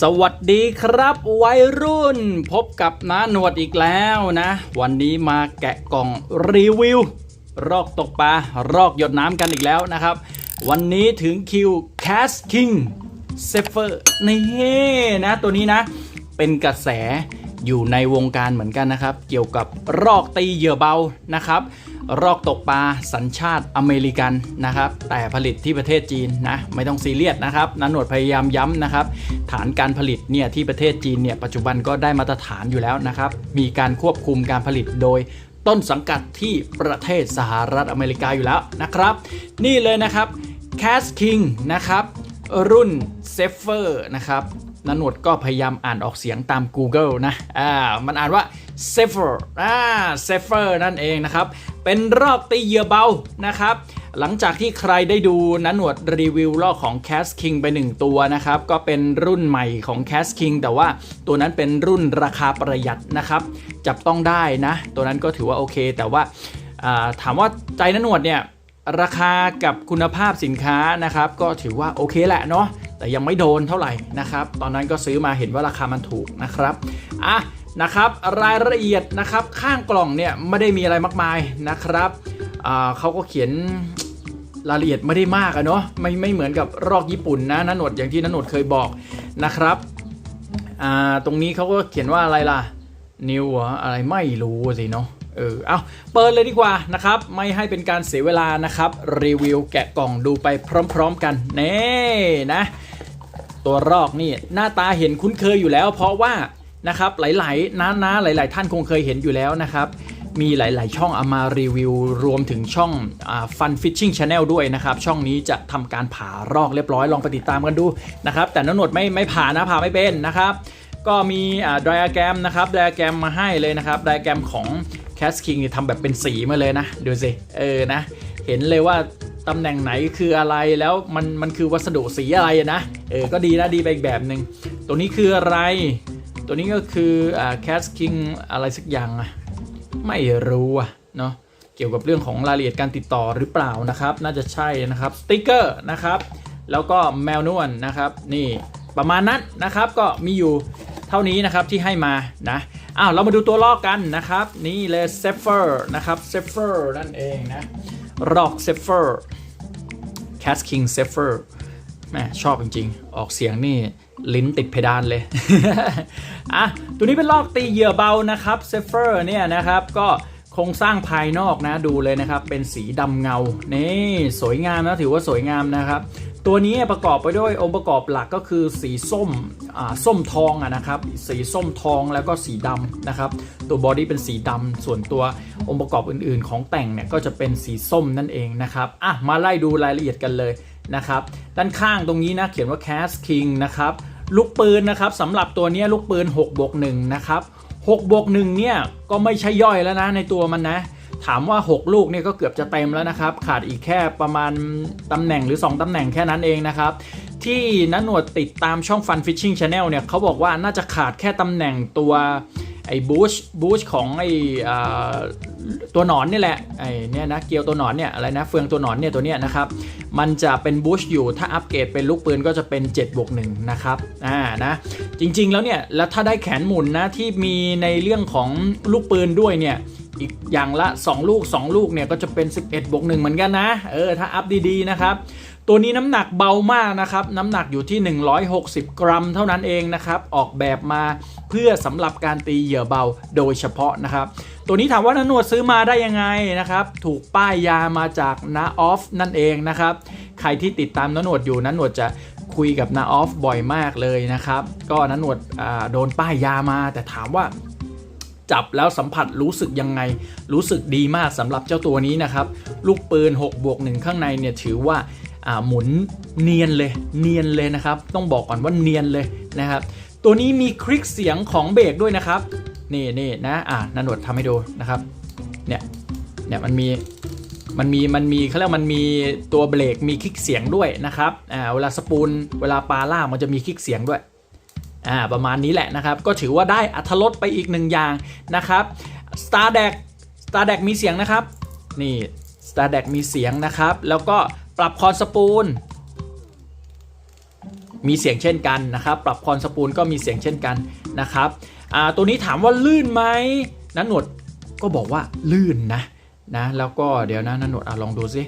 สวัสดีครับวัยรุ่น พบกับน้าหนวดอีกแล้วนะ วันนี้มาแกะกล่องรีวิว รอกตกปลารอกหยดน้ำกันอีกแล้วนะครับ วันนี้ถึงคิว Cast King s e f e r นี่นะตัวนี้นะ เป็นกระแสอยู่ในวงการเหมือนกันนะครับ เกี่ยวกับรอกตีเหยื่อเบานะครับ รอกตกปลาสัญชาติอเมริกันนะครับ แต่ผลิตที่ประเทศจีนนะไม่ต้องซีเรียสนะครับนันหนวดพยายามย้ำนะครับ ฐานการผลิตเนี่ยที่ประเทศจีนเนี่ยปัจจุบันก็ได้มาตรฐานอยู่แล้วนะครับ มีการควบคุมการผลิตโดยต้นสังกัดที่ประเทศสหรัฐอเมริกาอยู่แล้วนะครับ นี่เลยนะครับ Cast King นะครับรุ่น s e f e r นะครับนันหนวดก็พยายามอ่านออกเสียงตาม Google นะอ่ามันอ่านว่า s e f e r อ่า s e f e r นั่นเองนะครับ เป็นรอบตีเหยื่อเบานะครับ หลังจากที่ใครได้ดูนันหนวดรีวิวรอบของ Cast King ไป 1 ตัวนะครับ ก็เป็นรุ่นใหม่ของ Cast King แต่ว่าตัวนั้นเป็นรุ่นราคาประหยัดนะครับ จับต้องได้นะ ตัวนั้นก็ถือว่าโอเค แต่ว่าอ่าถามว่าใจนันหนวดเนี่ยราคากับคุณภาพสินค้านะครับ ก็ถือว่าโอเคแหละเนาะแต่ยังไม่โดนเท่าไหร่นะครับ ตอนนั้นก็ซื้อมาเห็นว่าราคามันถูกนะครับอะ นะครับ รายละเอียดนะครับข้างกล่องเนี่ยไม่ได้มีอะไรมากมายนะครับเขาก็เขียนรายละเอียดไม่ได้มากอะเนาะไม่ไม่เหมือนกับรอกญี่ปุ่นนะนันหนวดอย่างที่นันหนวดเคยบอกนะครับตรงนี้เขาก็เขียนว่าอะไรล่ะนิวอะไรไม่รู้สิเนาะเออเอาเปิดเลยดีกว่านะครับ ไม่ให้เป็นการเสียเวลานะครับ รีวิวแกะกล่องดูไปพร้อมๆกันเน่นะ ตัวรอกนี่หน้าตาเห็นคุ้นเคยอยู่แล้ว เพราะว่า นะครับหลายๆน้าๆหลาย ๆ ท่านคงเคยเห็นอยู่แล้วนะครับ มีหลาย ๆ ช่องเอามารีวิว รวมถึงช่องฟันฟิชชิ่งชาแนลด้วยนะครับ ช่องนี้จะทำการผ่ารอกเรียบร้อยลองไปติดตามกันดูนะครับ แต่น้องหนวดไม่ไม่ผ่านะผ่าไม่เป็นนะครับ ก็มีไดอะแกรมนะครับไดอะแกรมมาให้เลยนะครับไดอะแกรมของแคสคิงทำแบบเป็นสีมาเลยนะดูสิเออนะ เห็นเลยว่าตำแหน่งไหนคืออะไรแล้วมันมันคือวัสดุสีอะไรนะเออก็ดีนะดีไปอีกแบบหนึ่งตัวนี้คืออะไร ตัวนี้ก็คืออ่าแคสคิงอะไรสักอย่างอะไม่รู้อะเนาะเกี่ยวกับเรื่องของรายละเอียดการติดต่อหรือเปล่านะครับ น่าจะใช่นะครับสติกเกอร์นะครับ แล้วก็แมวนวลนะครับ นี่ประมาณนั้นนะครับก็มีอยู่เท่านี้นะครับที่ให้มานะอ้าวเรามาดูตัวลอกกันนะครับ นี่เลยเซฟเฟอร์นะครับเซฟเฟอร์นั่นเองนะรอกเซฟเฟอร์ Cat King s e f e r แม่ชอบจริงๆ ออกเสียงนี่ ลิ้นติดเพดานเลย อะ ตัวนี้เป็นลอกตีเหยื่อเบานะครับเซฟเฟอร์เนี่ยนะครับก็โครงสร้างภายนอกนะดูเลยนะครับ เป็นสีดำเงา นี่สวยงามนะถือว่าสวยงามนะครับ ตัวนี้ประกอบไปด้วยองค์ประกอบหลักก็คือสีส้มอ่าส้มทองอะนะครับ สีส้มทองแล้วก็สีดำนะครับ ตัวบอดี้เป็นสีดำส่วนตัวองค์ประกอบอื่นๆ ของแต่งเนี่ยก็จะเป็นสีส้มนั่นเองนะครับอะมาไล่ดูรายละเอียดกันเลย นะครับด้านข้างตรงนี้นะเขียนว่า Cast King นะครับลูกปืนนะครับสำหรับตัวนี้ลูกปืน6บวก1นะครับ6บวก1เนี่ยก็ไม่ใช่ย่อยแล้วนะในตัวมันนะ ถามว่า 6 ลูกเนี่ยก็เกือบจะเต็มแล้วนะครับ ขาดอีกแค่ประมาณตำแหน่งหรือ 2ตำแหน่งแค่นั้นเองนะครับที่นันหนวดติดตามช่อง Fun Fishing Channel เนี่ยเขาบอกว่าน่าจะขาดแค่ตำแหน่งตัวไอ้บูชบูชของไอ้อ่า ตัวหนอนนี่แหละไอ้เนี่ยนะเกียวตัวหนอนเนี่ยอะไรนะเฟืองตัวหนอนเนี่ยตัวเนี้ยนะครับมันจะเป็นบูชอยู่ถ้าอัปเกรดเป็นลูกปืนก็จะเป็น7บวก1นะครับอ่านะจริงๆแล้วเนี่ยแล้วถ้าได้แขนหมุนนะที่มีในเรื่องของลูกปืนด้วยเนี่ยอีกอย่างละ 2 ลูก 2 ลูกเนี่ยก็จะเป็น 11บวก1เหมือนกันนะเออถ้าอัพดีๆนะครับตัวนี้น้ำหนักเบามากนะครับน้ำหนักอยู่ที่ 160 กรัม เท่านั้นเองนะครับออกแบบมาเพื่อสำหรับการตีเหยื่อเบาโดยเฉพาะนะครับ ตัวนี้ถามว่านันนวดซื้อมาได้ยังไงนะครับ ถูกป้ายยามาจากนาออฟนั่นเองนะครับ ใครที่ติดตามนันหนวดอยู่นันหนวดจะคุยกับนาออฟบ่อยมากเลยนะครับ ก็นันหนวดโดนป้ายยามา แต่ถามว่าจับแล้วสัมผัสรู้สึกยังไง รู้สึกดีมากสำหรับเจ้าตัวนี้นะครับ ลูกปืน6บวก1ข้างในเนี่ยถือว่าหมุนเนียนเลยเนียนเลยนะครับ ต้องบอกก่อนว่าเนียนเลยนะครับ ตัวนี้มีคลิกเสียงของเบรกด้วยนะครับ นี่นี่นะอ่านันหนวดทำให้ดูนะครับ เนี่ย เนี่ยมันมี มันมี มันมีเขาเรียกมันมีตัวเบรก มีคลิกเสียงด้วยนะครับ อ่า เวลาสปูนเวลาปาล่ามันจะมีคลิกเสียงด้วย อ่า ประมาณนี้แหละนะครับ ก็ถือว่าได้อัธรสไปอีกหนึ่งอย่างนะครับ Star d e c Star d e c มีเสียงนะครับ นี่ Star d e c มีเสียงนะครับ แล้วก็ปรับคอนสปูลมีเสียงเช่นกันนะครับ ปรับคอนสปูลก็มีเสียงเช่นกันนะครับ ตัวนี้ถามว่าลื่นไหมนันหนวดก็บอกว่าลื่นนะนะแล้วก็เดี๋ยวนะนันหนวดอะลองดูซิ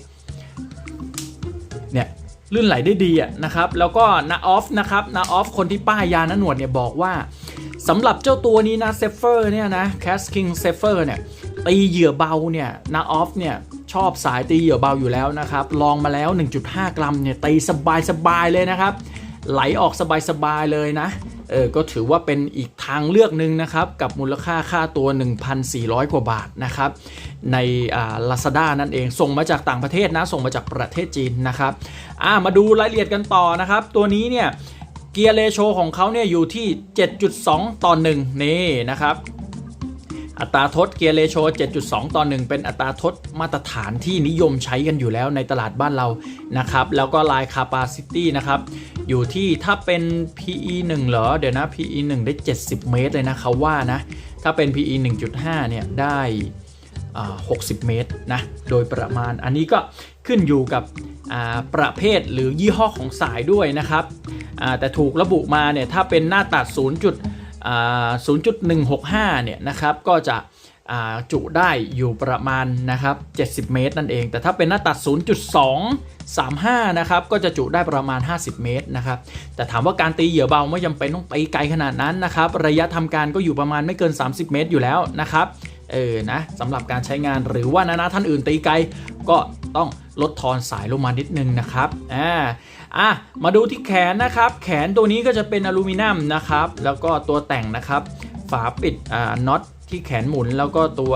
เนี่ยลื่นไหลได้ดีอะนะครับ แล้วก็นาออฟนะครับนาออฟคนที่ป้ายยานันหนวดเนี่ยบอกว่าสำหรับเจ้าตัวนี้นะเซฟเฟอร์เนี่ยนะแคสคิงเซฟเฟอร์เนี่ยตีเหยื่อเบาเนี่ยนาออฟเนี่ยชอบสายตีเหยื่อเบาอยู่แล้วนะครับ ลองมาแล้ว 1.5 กรัมเนี่ยตีสบายสบายๆเลยนะครับ ไหลออกสบายๆเลยนะ เออก็ถือว่าเป็นอีกทางเลือกหนึ่งนะครับ กับมูลค่าค่าตัว 1,400 กว่าบาทนะครับ ในลาซาด้านั่นเองส่งมาจากต่างประเทศนะ ส่งมาจากประเทศจีนนะครับอ่ามาดูรายละเอียดกันต่อนะครับ ตัวนี้เนี่ยเกียร์เลโชของเขาเนี่ยอยู่ที่ 7.2 ต่อ 1 นี่นะครับ อัตราทดเกียร์เลโช7.2 ต่อ 1 เป็นอัตราทดมาตรฐานที่นิยมใช้กันอยู่แล้วในตลาดบ้านเรานะครับ แล้วก็ลายคาปาซิตี้นะครับ อยู่ที่ถ้าเป็น PE 1เหรอ เดี๋ยวนะ PE 1 ได้ 70 เมตรเลยนะเขาว่านะ ถ้าเป็น PE 1.5 เนี่ย ได้ 60 เมตรนะ โดยประมาณ อันนี้ก็ขึ้นอยู่กับประเภทหรือยี่ห้อของสายด้วยนะครับแต่ถูกระบุมาเนี่ย ถ้าเป็นหน้าตัด 0. 0.165 เนี่ยนะครับก็จะจุได้อยู่ประมาณนะครับ 70 เมตรนั่นเอง แต่ถ้าเป็นหน้าตัด 0.235 นะครับ ก็จะจุได้ประมาณ 50 เมตรนะครับ แต่ถามว่าการตีเหยื่อเบาไม่จำเป็นต้องตีไกลขนาดนั้นนะครับ ระยะทำการก็อยู่ประมาณไม่เกิน 30 เมตรอยู่แล้วนะครับ เออ นะสำหรับการใช้งานหรือว่านานาท่านอื่นตีไกลก็ ต้องลดทอนสายลงมานิดนึงนะครับอ่าอะมาดูที่แขนนะครับ แขนตัวนี้ก็จะเป็นอลูมิเนียมนะครับแล้วก็ตัวแต่งนะครับ ฝาปิดอ่าน็อตที่แขนหมุน แล้วก็ตัว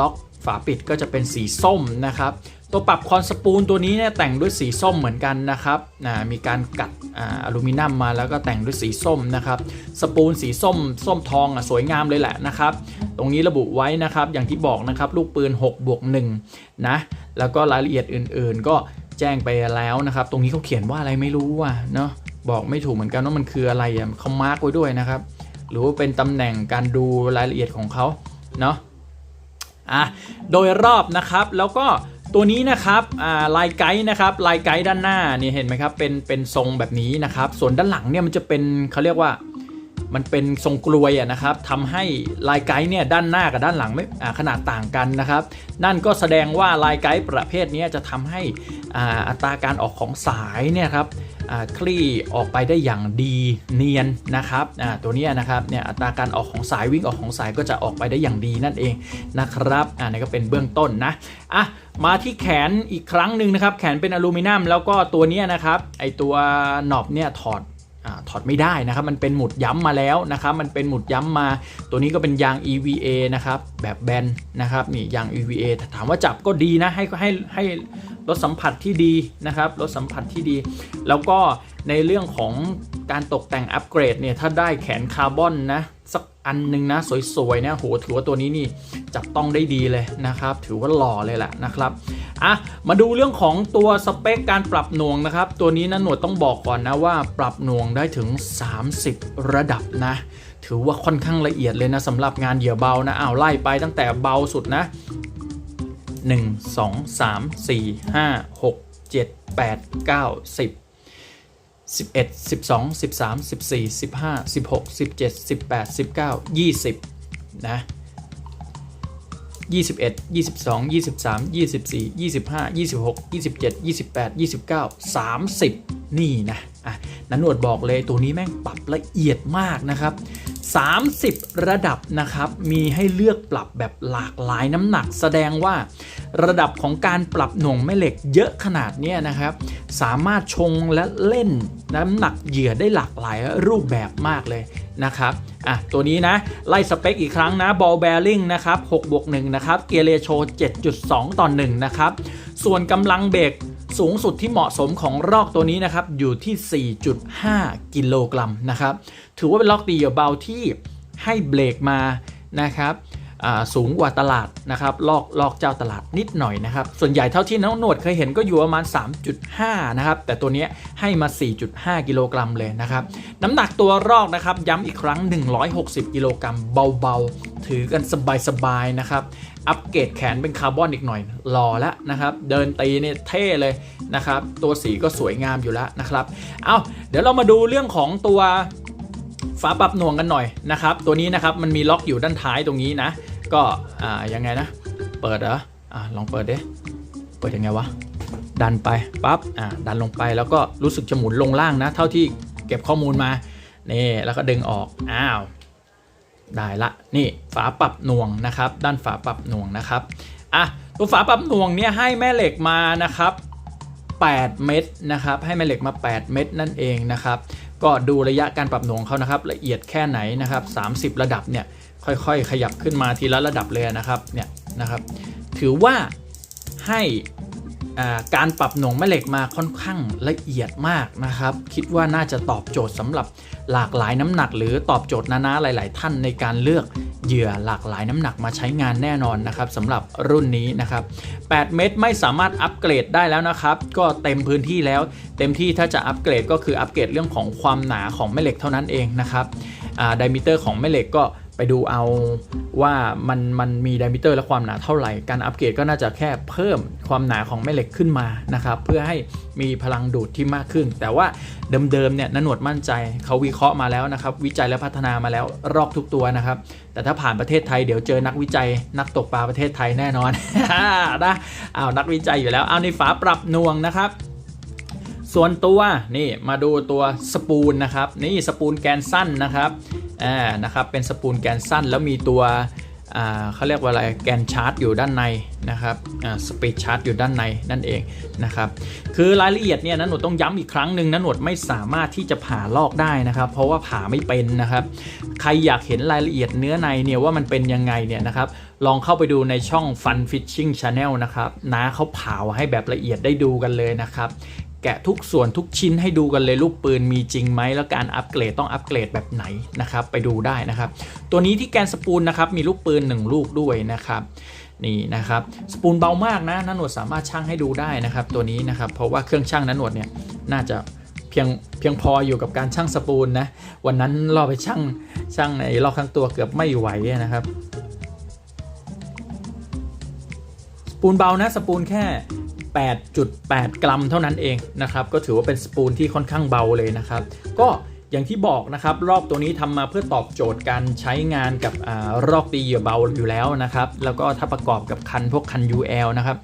ล็อกฝาปิดก็จะเป็นสีส้มนะครับ ตัวปรับคอนสปูลตัวนี้เนี่ยแต่งด้วยสีส้มเหมือนกันนะครับอ่ามีการกัดออลูมิเนียมมาแล้วก็แต่งด้วยสีส้มนะครับสปูลสีส้มส้มทองอะสวยงามเลยแหละนะครับ ตรงนี้ระบุไว้นะครับอย่างที่บอกนะครับลูกปืน6บวก1นะแล้วก็รายละเอียดอื่นๆ ก็แจ้งไปแล้วนะครับ ตรงนี้เขาเขียนว่าอะไรไม่รู้อะเนาะบอกไม่ถูกเหมือนกันว่ามันคืออะไรอะเขามาร์กไว้ด้วยนะครับ หรือว่าเป็นตำแหน่งการดูรายละเอียดของเขาเนาะอะโดยรอบนะครับแล้วก็ ตัวนี้นะครับลายไกด์นะครับลายไกด์ด้านหน้านี่เห็นไหมครับเป็นเป็นทรงแบบนี้นะครับ ส่วนด้านหลังเนี่ยมันจะเป็นเขาเรียกว่า มันเป็นทรงกลวยอะนะครับทำให้ลายไกด์เนี่ยด้านหน้ากับด้านหลังไม่ขนาดต่างกันนะครับ นั่นก็แสดงว่าลายไกด์ประเภทนี้จะทำให้อัตราการออกของสายเนี่ยครับคลี่ออกไปได้อย่างดีเนียนนะครับตัวนี้นะครับเนี่ยอัตราการออกของสายวิ่งออกของสายก็จะออกไปได้อย่างดีนั่นเองนะครับอ่านี่ก็เป็นเบื้องต้นนะอะมาที่แขนอีกครั้งหนึ่งนะครับ แขนเป็นอลูมิเนียมแล้วก็ตัวนี้นะครับไอตัวหนอบเนี่ยถอด ถอดไม่ได้นะครับ มันเป็นหมุดย้ำมาแล้วนะครับ มันเป็นหมุดย้ำมา ตัวนี้ก็เป็นยาง EVA นะครับ แบบแบนนะครับ นี่ยาง EVA ถามว่าจับก็ดีนะ ให้ให้ให้รสสัมผัสที่ดีนะครับรสสัมผัสที่ดี แล้วก็ในเรื่องของการตกแต่งอัปเกรดเนี่ย ถ้าได้แขนคาร์บอนนะ สักอันหนึ่งนะ สวยๆนะโหถือว่าตัวนี้นี่จับต้องได้ดีเลยนะครับ ถือว่าหล่อเลยแหละนะครับ อะมาดูเรื่องของตัวสเปคการปรับหน่วงนะครับ ตัวนี้นะหนวดต้องบอกก่อนนะว่าปรับหน่วงได้ถึง 30 ระดับนะ ถือว่าค่อนข้างละเอียดเลยนะสำหรับงานเหยื่อเบานะอ้าวไล่ไปตั้งแต่เบาสุดนะ 1 2 3 4 5 6 7 8 9 10 11 12 13 14 15 16 17 18 19 20 นะ 21 22 23 24 25 26 27 28 29 30 นี่นะอะนันนวดบอกเลยตัวนี้แม่งปรับละเอียดมากนะครับ 30 ระดับนะครับ มีให้เลือกปรับแบบหลากหลายน้ำหนัก แสดงว่า ระดับของการปรับหน่วงแม่เหล็กเยอะขนาดเนี้ยนะครับ สามารถชงและเล่นน้ำหนักเหยื่อได้หลากหลายรูปแบบมากเลย นะครับอะตัวนี้นะ ไล่สเปคอีกครั้งนะบอลแบริ่งนะครับ6บวก1นะครับเกียร์เรโช7.2 ต่อ 1 นะครับ ส่วนกำลังเบรกสูงสุดที่เหมาะสมของลอกตัวนี้นะครับ อยู่ที่ 4.5 กิโลกรัมนะครับ ถือว่าเป็นล็อกตีเหยื่อเบาที่ให้เบรกมานะครับ สูงกว่าตลาดนะครับลอกลอกเจ้าตลาดนิดหน่อยนะครับ ส่วนใหญ่เท่าที่น้องหนวดเคยเห็นก็อยู่ประมาณ 3.5 นะครับ แต่ตัวนี้ให้มา 4.5 กิโลกรัมเลยนะครับ น้ำหนักตัวรอกนะครับ ย้ำอีกครั้ง 160 กิโลกรัมเบาๆ ถือกันสบายๆนะครับ อัปเกรดแขนเป็นคาร์บอนอีกหน่อยหล่อแล้วนะครับ เดินตีเนี่ยเท่เลยนะครับ ตัวสีก็สวยงามอยู่แล้วนะครับ เอาเดี๋ยวเรามาดูเรื่องของตัวฝาปรับหน่วงกันหน่อยนะครับ ตัวนี้นะครับมันมีล็อกอยู่ด้านท้ายตรงนี้นะ ก็อ่ายังไงนะ เปิดเหรออ่าลองเปิดดิเปิดยังไงวะดันไปปั๊บอ่าดันลงไปแล้วก็รู้สึกจะหมุนลงล่างนะ เท่าที่เก็บข้อมูลมานี่แล้วก็ดึงออกอ้าวได้ละนี่ฝาปรับหน่วงนะครับ ด้านฝาปรับหน่วงนะครับอะตัวฝาปรับหน่วงเนี่ยให้แม่เหล็กมานะครับ 8 เม็ดนะครับ ให้แม่เหล็กมา 8 เม็ดนั่นเองนะครับ ก็ดูระยะการปรับหน่วงเขานะครับ ละเอียดแค่ไหนนะครับ 30 ระดับเนี่ย ค่อยๆ ขยับขึ้นมาทีละระดับเลยนะครับเนี่ยนะครับ ถือว่าให้การปรับหน่วงแม่เหล็กมาค่อนข้างละเอียดมากนะครับ คิดว่าน่าจะตอบโจทย์สำหรับหลากหลายน้ำหนัก หรือตอบโจทย์นานาหลาย ๆ ท่านในการเลือกเหยื่อหลากหลายน้ำหนักมาใช้งานแน่นอนนะครับสำหรับรุ่นนี้นะครับ 8 เม็ดไม่สามารถอัปเกรดได้แล้วนะครับ ก็เต็มพื้นที่แล้ว เต็มที่ถ้าจะอัปเกรดก็คืออัปเกรดเรื่องของความหนาของแม่เหล็กเท่านั้นเองนะครับไดมิเตอร์ของแม่เหล็กก็ ไปดูเอาว่ามันมันมีไดมิเตอร์และความหนาเท่าไหร่ การอัปเกรดก็น่าจะแค่เพิ่มความหนาของแม่เหล็กขึ้นมานะครับเพื่อให้มีพลังดูดที่มากขึ้น แต่ว่าเดิมๆเนี่ยนหนวดมั่นใจเขาวิเคราะห์มาแล้วนะครับวิจัยและพัฒนามาแล้วรอกทุกตัวนะครับ แต่ถ้าผ่านประเทศไทยเดี๋ยวเจอนักวิจัยนักตกปลาประเทศไทยแน่นอนนะอ้าวนักวิจัยอยู่แล้วเอาในฝาปรับนวงนะครับ ส่วนตัวนี่มาดูตัวสปูลนะครับนี่สปูลแกนสั้นนะครับอ่านะครับเป็นสปูลแกนสั้นแล้วมีตัวอ่าเขาเรียกว่าอะไรแกนชาร์จอยู่ด้านในนะครับอ่าสปีดชาร์จอยู่ด้านในนั่นเองนะครับคือรายละเอียดเนี่ยนะหนวดต้องย้ำอีกครั้งหนึ่งนะหนวดไม่สามารถที่จะผ่าลอกได้นะครับ เพราะว่าผ่าไม่เป็นนะครับ ใครอยากเห็นรายละเอียดเนื้อในเนี่ยว่ามันเป็นยังไงเนี่ยนะครับลองเข้าไปดูในช่อง Fun Fishing Channel นะครับน้าเขาผ่าให้แบบละเอียดได้ดูกันเลยนะครับ แกะทุกส่วนทุกชิ้นให้ดูกันเลยลูกปืนมีจริงไหมแล้วการอัปเกรดต้องอัปเกรดแบบไหนนะครับไปดูได้นะครับ ตัวนี้ที่แกนสปูลนะครับมีลูกปืน 1 ลูกด้วยนะครับนี่นะครับสปูลเบามากนะนันหนวดสามารถชั่งให้ดูได้นะครับ ตัวนี้นะครับเพราะว่าเครื่องชั่งนันหนวดเนี่ยน่าจะเพียงเพียงพออยู่กับการชั่งสปูลนะวันนั้นเราไปชั่งชั่งในรอบข้างตัวเกือบไม่ไหวนะครับ สปูนเบานะสปูนแค่ 8.8 กรัมเท่านั้นเองนะครับ ก็ถือว่าเป็นสปูนที่ค่อนข้างเบาเลยนะครับ ก็อย่างที่บอกนะครับ รอบตัวนี้ทำมาเพื่อตอบโจทย์การใช้งานกับอารอบตีเหยื่อเบาอยู่แล้วนะครับ แล้วก็ถ้าประกอบกับคันพวกคัน UL นะครับ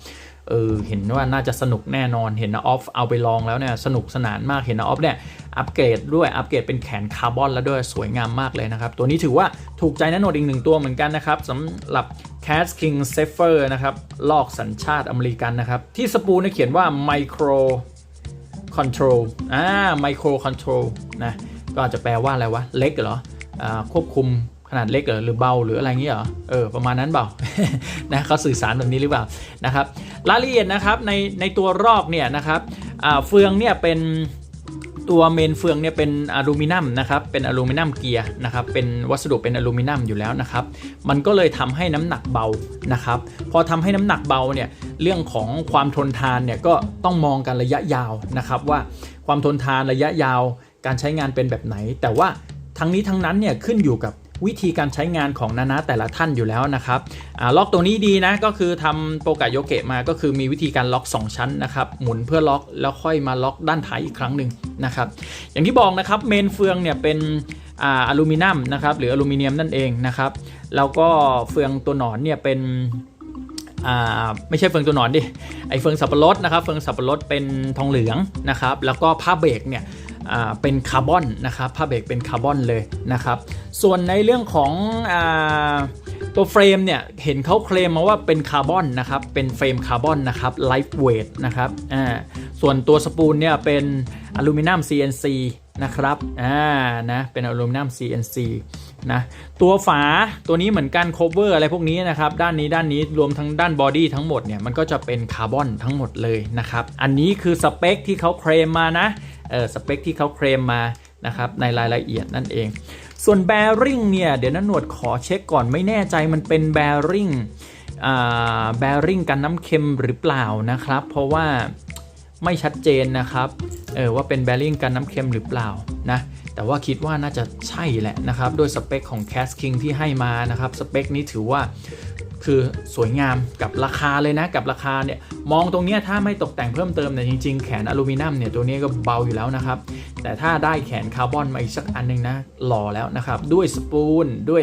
เออเห็นว่าน่าจะสนุกแน่นอนเห็นนะออฟเอาไปลองแล้วเนี่ยสนุกสนานมากเห็นนะออฟเนี่ยอัปเกรดด้วยอัปเกรดเป็นแขนคาร์บอนแล้วด้วยสวยงามมากเลยนะครับ ตัวนี้ถือว่าถูกใจนันโนดอีกหนึ่งตัวเหมือนกันนะครับสำหรับ Cat King s a f e r นะครับลอกสัญชาติอเมริกันนะครับ ที่สปูนเนี่ยเขียนว่า Micro Control อ่า Micro Control นะก็อาจจะแปลว่าอะไรวะ เล็กเหรออ่าควบคุมขนาดเล็กเหรอหรือเบาหรืออะไรเงี้ยเหรอเออประมาณนั้นเปล่านะเขาสื่อสารแบบนี้หรือเปล่านะครับรายละเอียดนะครับในในตัวรอกเนี่ยนะครับอ่าเฟืองเนี่ยเป็น ตัวเมนเฟืองเนี่ยเป็นอลูมิเนียมนะครับ เป็นอลูมิเนียมเกียร์นะครับ เป็นวัสดุเป็นอลูมิเนียมอยู่แล้วนะครับ มันก็เลยทำให้น้ำหนักเบานะครับ พอทำให้น้ำหนักเบาเนี่ย เรื่องของความทนทานเนี่ยก็ต้องมองกันระยะยาวนะครับ ว่าความทนทานระยะยาวการใช้งานเป็นแบบไหน แต่ว่าทั้งนี้ทั้งนั้นเนี่ยขึ้นอยู่กับ วิธีการใช้งานของนานาแต่ละท่านอยู่แล้วนะครับล็อกตัวนี้ดีนะก็คือทำโปรกะโยเกะมาก็คือมีวิธีการล็อก 2 ชั้นนะครับหมุนเพื่อล็อกแล้วค่อยมาล็อกด้านท้ายอีกครั้งหนึ่งนะครับอย่างที่บอกนะครับเมนเฟืองเนี่ยเป็นอลูมิเนียมนะครับหรืออลูมิเนียมนั่นเองนะครับแล้วก็เฟืองตัวหนอนเนี่ยเป็นไม่ใช่เฟืองตัวหนอนดิไอเฟืองสับปะรดนะครับเฟืองสับปะรดเป็นทองเหลืองนะครับแล้วก็ผ้าเบรกเนี่ย เป็นคาร์บอนนะครับผ้าเบรกเป็นคาร์บอนเลยนะครับ ส่วนในเรื่องของอตัวเฟรมเนี่ยเห็นเขาเคลมมาว่าเป็นคาร์บอนนะครับ เป็นเฟรมคาร์บอนนะครับไลฟ์เวทนะครับส่วนตัวสปูลเนี่ยเป็นอลูมิเนียม CNC นะครับอ่านะเป็นอลูมิเนียม CNC นะตัวฝาตัวนี้เหมือนกัน cover อะไรพวกนี้นะครับ ด้านนี้ด้านนี้รวมทั้งด้านบอดี้ทั้งหมดเนี่ยมันก็จะเป็นคาร์บอนทั้งหมดเลยนะครับ อันนี้คือสเปคที่เขาเคลมมานะ สเปคที่เขาเคลมมานะครับในรายละเอียดนั่นเอง ส่วนแบริ่งเนี่ย เดี๋ยวนันหนวดขอเช็คก่อนไม่แน่ใจมันเป็นแบริ่งแบริ่งกันน้ำเค็มหรือเปล่านะครับ เพราะว่าไม่ชัดเจนนะครับเออว่าเป็นแบริ่งกันน้ำเค็มหรือเปล่านะแต่ว่าคิดว่าน่าจะใช่แหละนะครับด้วยสเปคของ c a s King ที่ให้มานะครับ สเปคนี้ถือว่า คือสวยงามกับราคาเลยนะกับราคาเนี่ยมองตรงเนี้ยถ้าไม่ตกแต่งเพิ่มเติมเนี่ยจริงๆ แขนอลูมิเนียมเนี่ยตัวนี้ก็เบาอยู่แล้วนะครับ แต่ถ้าได้แขนคาร์บอนมาอีกสักอันหนึงนะหล่อแล้วนะครับ ด้วยสปูลด้วย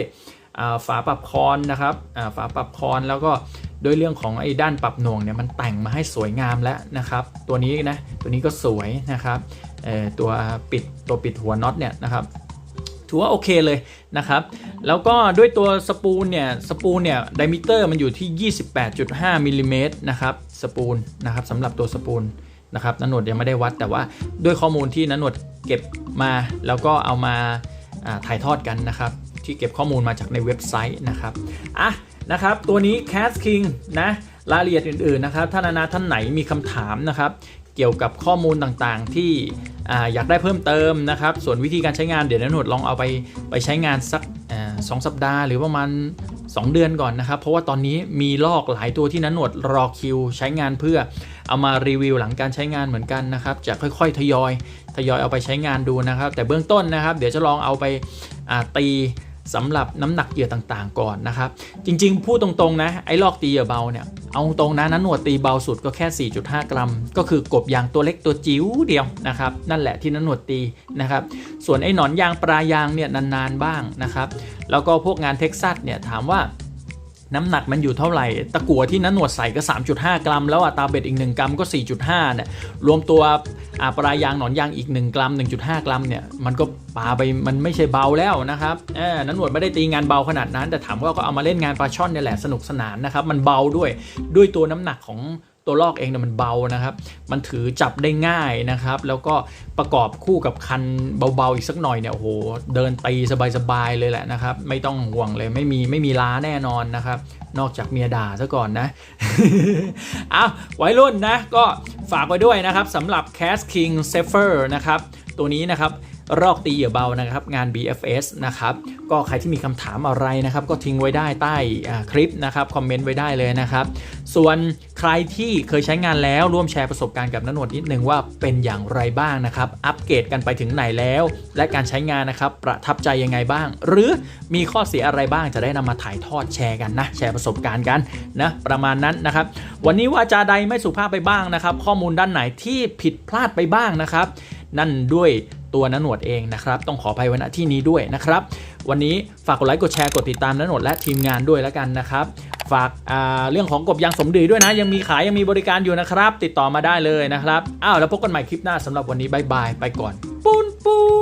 ฝาปรับคอนนะครับฝาปรับคอนแล้วก็ด้วยเรื่องของไอ้ด้านปรับหน่วงเนี่ยมันแต่งมาให้สวยงามแล้วนะครับ ตัวนี้นะตัวนี้ก็สวยนะครับตัวปิดตัวปิดหัวน็อตเนี่ยนะครับ ถือว่าโอเคเลยนะครับ แล้วก็ด้วยตัวสปูลเนี่ยสปูลเนี่ยไดมิเตอร์มันอยู่ที่ 28.5มิลลิเมตรนะครับสปูลนะครับสำหรับตัวสปูลนะครับนันหนวดยังไม่ได้วัดแต่ว่าด้วยข้อมูลที่นันหนวดเก็บมาแล้วก็เอามาถ่ายทอดกันนะครับ ที่เก็บข้อมูลมาจากในเว็บไซต์นะครับอะนะครับ ตัวนี้ Cast King นะรายละเอียดอื่นๆนะครับถ้านนาท่านไหนมีคำถามนะครับ กี่ยวกับข้อมูลต่างๆ ที่ออยากได้เพิ่มเติมนะครับ ส่วนวิธีการใช้งานเดี๋ยวนันหนวดลองเอาไปไปใช้งานสักสองสัปดาห์หรือประมาณ 2 เดือนก่อนนะครับ เพราะว่าตอนนี้มีลอกหลายตัวที่นันหนวดรอคิว ใช้งานเพื่อเอามารีวิวหลังการใช้งานเหมือนกันนะครับ จะค่อยๆ ทยอยทยอยเอาไปใช้งานดูนะครับ แต่เบื้องต้นนะครับ เดี๋ยวจะลองเอาไปาตีสำหรับน้ำหนักเหยื่อต่างๆ ก่อนนะครับ จริงๆพูดตรงๆนะไอ้ลอกตีเหยื่อเบาเนี่ย เอาตรงนะนั้นหนวดตีเบาสุดก็แค่ 4.5 กรัม ก็คือกบยางตัวเล็กตัวจิ๋วเดียวนะครับนั่นแหละที่นั้นหนวดตีนะครับ ส่วนไอ้หนอนยางปลายางเนี่ยนานๆบ้างนะครับ แล้วก็พวกงานเท็กซัสเนี่ยถามว่า น้ำหนักมันอยู่เท่าไหร่ ตะกั่วที่นั้นหนวดใส่ก็ 3.5 กรัม แล้วอะตาเบ็ดอีก 1 กรัมก็ 4.5เนี่ยรวมตัวอาปลายางหนอนยางอีก 1 กรัม 1.5 กรัมเนี่ยมันก็ปาไปมันไม่ใช่เบาแล้วนะครับเออนั้นหนวดไม่ได้ตีงานเบาขนาดนั้น แต่ถามว่าก็เอามาเล่นงานปลาช่อนเนี่ยแหละสนุกสนานนะครับมันเบาด้วยด้วยตัวน้ำหนักของ ตัวลอกเองเนี่ยมันเบานะครับ มันถือจับได้ง่ายนะครับ แล้วก็ประกอบคู่กับคันเบาๆอีกสักหน่อยเนี่ยโอ้โหเดินตีสบายๆเลยแหละนะครับ ไม่ต้องห่วงเลยไม่มีไม่มีล้าแน่นอนนะครับ นอกจากเมียด่าซะก่อนนะเอาไว้รุ่นนะก็ฝากไว้ด้วยนะครับสำหรับ Cast King s a f e r นะครับ ตัวนี้นะครับรอกตีเหยื่อเบานะครับงาน BFS นะครับก็ใครที่มีคำถามอะไรนะครับ ก็ทิ้งไว้ได้ใต้คลิปนะครับคอมเมนต์ไว้ได้เลยนะครับ ส่วนใครที่เคยใช้งานแล้วร่วมแชร์ประสบการณ์กับนันนวดนิดนึงว่าเป็นอย่างไรบ้างนะครับ อัปเกรดกันไปถึงไหนแล้ว และการใช้งานนะครับประทับใจยังไงบ้าง หรือมีข้อเสียอะไรบ้างจะได้นำมาถ่ายทอดแชร์กันนะแชร์ประสบการณ์กันนะประมาณนั้นนะครับ วันนี้ว่าจาใดไม่สุภาพไปบ้างนะครับ ข้อมูลด้านไหนที่ผิดพลาดไปบ้างนะครับ นั่นด้วย ตัวนันหนวดเองนะครับ ต้องขออภัยไว้ณที่นี้ด้วยนะครับ วันนี้ฝากกดไลค์กดแชร์กดติดตามนันหนวดและทีมงานด้วยแล้วกันนะครับ ฝากาเรื่องของกบยางสมดีด้วยนะ ยังมีขายยังมีบริการอยู่นะครับ ติดต่อมาได้เลยนะครับอ้าวแล้วพบกันใหม่คลิปหน้าสำหรับวันนี้บายบายไปก่อนปูนปูน